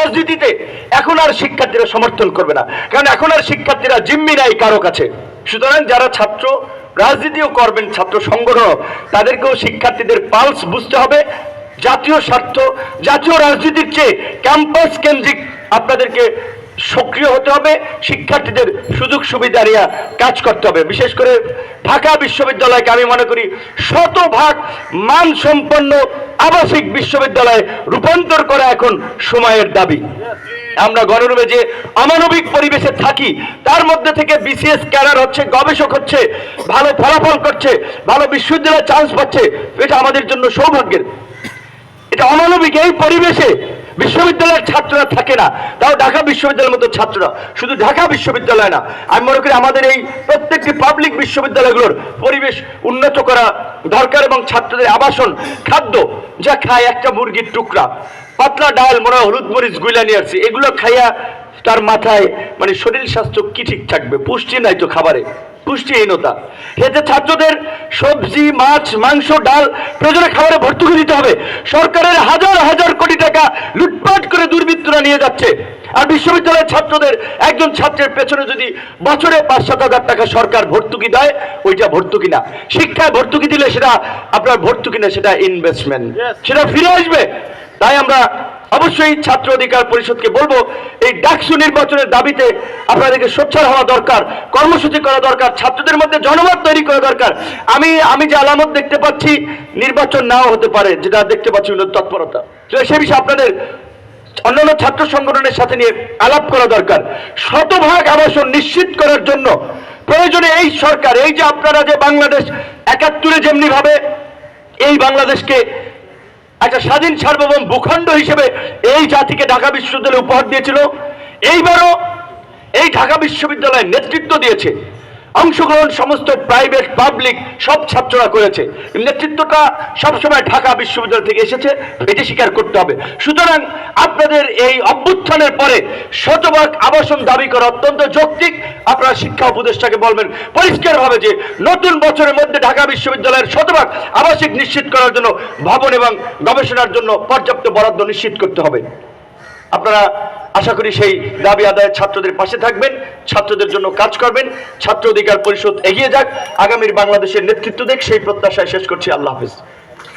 রাজনীতিতে এখন আর শিক্ষার্থীরা সমর্থন করবে না। কারণ এখন আর শিক্ষার্থীরা জিম্মি নাই কারও কাছে। সুতরাং যারা ছাত্র, রাজনীতিও করবেন ছাত্র সংগঠন তাদেরকেও শিক্ষার্থীদের পালস বুঝতে হবে। জাতীয় স্বার্থ, জাতীয় রাজনীতির চেয়ে ক্যাম্পাস কেন্দ্রিক আপনাদেরকে সক্রিয় হতে হবে, শিক্ষার্থীদের সুযোগ সুবিধা নিয়ে কাজ করতে হবে। বিশেষ করে ঢাকা বিশ্ববিদ্যালয়কে আমি মনে করি শতভাগ মানসম্পন্ন আবাসিক বিশ্ববিদ্যালয়ে রূপান্তর করা এখন সময়ের দাবি। আমরা গণরূপে যে অমানবিক পরিবেশে থাকি, তার মধ্যে থেকে বিসিএস ক্যাডার হচ্ছে, গবেষক হচ্ছে, ভালো ফলাফল করছে, ভালো বিশ্ববিদ্যালয়ে চান্স পাচ্ছে, এটা আমাদের জন্য সৌভাগ্যের। এটা অমানবিক এই পরিবেশে বিশ্ববিদ্যালয়ের ছাত্ররা থাকে না। তাও ঢাকা বিশ্ববিদ্যালয়ের মতো ছাত্ররা। শুধু ঢাকা বিশ্ববিদ্যালয় না, আমি মনে করি আমাদের এই প্রত্যেকটি পাবলিক বিশ্ববিদ্যালয়গুলোর পরিবেশ উন্নত করা দরকার এবং ছাত্রদের আবাসন, খাদ্য, যা খায় একটা মুরগির টুকরা। পাতলা ডাল হয় হলুদ মরিচ, গুইলা নিয়ে আসছে। এগুলো খাইয়া তার মাথায় মানে শরীর স্বাস্থ্য কি ঠিক থাকবে? পুষ্টি নাই তো খাবারে। পুষ্টিহীনতা। এতে ছাত্রদের সবজি, মাছ, মাংস, ডাল প্রয়োজনে খাবারে ভর্তুকি দিতে হবে। সরকারের হাজার হাজার কোটি টাকা লুটপাট করে দুর্বৃত্তরা নিয়ে যাচ্ছে। আর বিশ্ববিদ্যালয়ের ছাত্রদের একজন ছাত্রের পেছনে যদি বছরে পাঁচ সাত হাজার টাকা সরকার ভর্তুকি দেয় ওইটা ভর্তুকি না। শিক্ষায় ভর্তুকি দিলে সেটা আপনার ভর্তুকি না সেটা ইনভেস্টমেন্ট সেটা ফিরে আসবে। তাই আমরা অবশ্যই ছাত্র অধিকার পরিষদকে বলব এই ডাকসু নির্বাচনের দাবিতে আপনাদেরকে সোচ্চার হওয়া দরকার কর্মসূচি করা দরকার ছাত্রদের মধ্যে জনমত তৈরি করা দরকার। আমি আমি যে আলামত দেখতে পাচ্ছি নির্বাচন নাও হতে পারে যেটা দেখতে পাচ্ছি তৎপরতা। সে বিষয়ে আপনাদের অন্যান্য ছাত্র সংগঠনের সাথে নিয়ে আলাপ করা দরকার। শতভাগ আবাসন নিশ্চিত করার জন্য প্রয়োজনে এই সরকার, এই যে আপনারা যে বাংলাদেশ একাত্তরে যেমনি ভাবে এই বাংলাদেশকে একটা স্বাধীন সার্বভৌম ভূখণ্ড হিসেবে এই জাতিকে ঢাকা বিশ্ববিদ্যালয় উপহার দিয়েছিল, এইবারও এই ঢাকা বিশ্ববিদ্যালয় নেতৃত্ব দিয়েছে। অংশগ্রহণ সমস্ত প্রাইভেট পাবলিক সব ছাত্ররা করেছে। নেতৃত্বটা সবসময় ঢাকা বিশ্ববিদ্যালয় থেকে এসেছে, এটি স্বীকার করতে হবে। সুতরাং আপনাদের এই অভ্যুত্থানের পরে শতভাগ আবাসন দাবি করা অত্যন্ত যৌক্তিক। আপনারা শিক্ষা উপদেষ্টাকে বলবেন পরিষ্কারভাবে যে নতুন বছরের মধ্যে ঢাকা বিশ্ববিদ্যালয়ের শতভাগ আবাসিক নিশ্চিত করার জন্য ভবন এবং গবেষণার জন্য পর্যাপ্ত বরাদ্দ নিশ্চিত করতে হবে। আপনারা আশা করি সেই দাবি আদায়ের ছাত্রদের পাশে থাকবেন, ছাত্রদের জন্য কাজ করবেন, ছাত্র অধিকার পরিষদ এগিয়ে যাক, আগামীর বাংলাদেশের নেতৃত্ব দেখ সেই প্রত্যাশায় শেষ করছি। আল্লাহ হাফিজ।